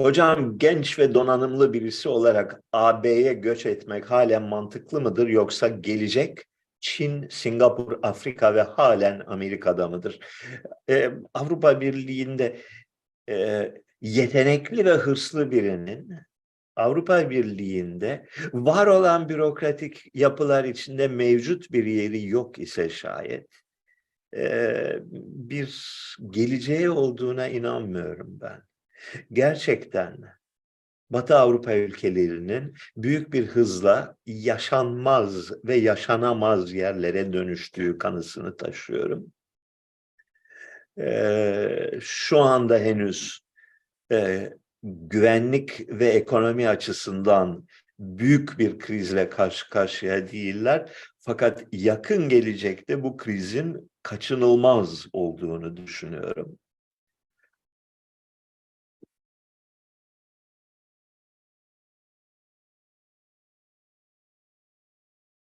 Hocam genç ve donanımlı birisi olarak AB'ye göç etmek halen mantıklı mıdır yoksa gelecek Çin, Singapur, Afrika ve halen Amerika'da mıdır? Ee, Avrupa Birliği'nde e, yetenekli ve hırslı birinin Avrupa Birliği'nde var olan bürokratik yapılar içinde mevcut bir yeri yok ise şayet e, bir geleceği olduğuna inanmıyorum ben. Gerçekten Batı Avrupa ülkelerinin büyük bir hızla yaşanmaz ve yaşanamaz yerlere dönüştüğü kanısını taşıyorum. Ee, şu anda henüz e, güvenlik ve ekonomi açısından büyük bir krizle karşı karşıya değiller. Fakat yakın gelecekte bu krizin kaçınılmaz olduğunu düşünüyorum.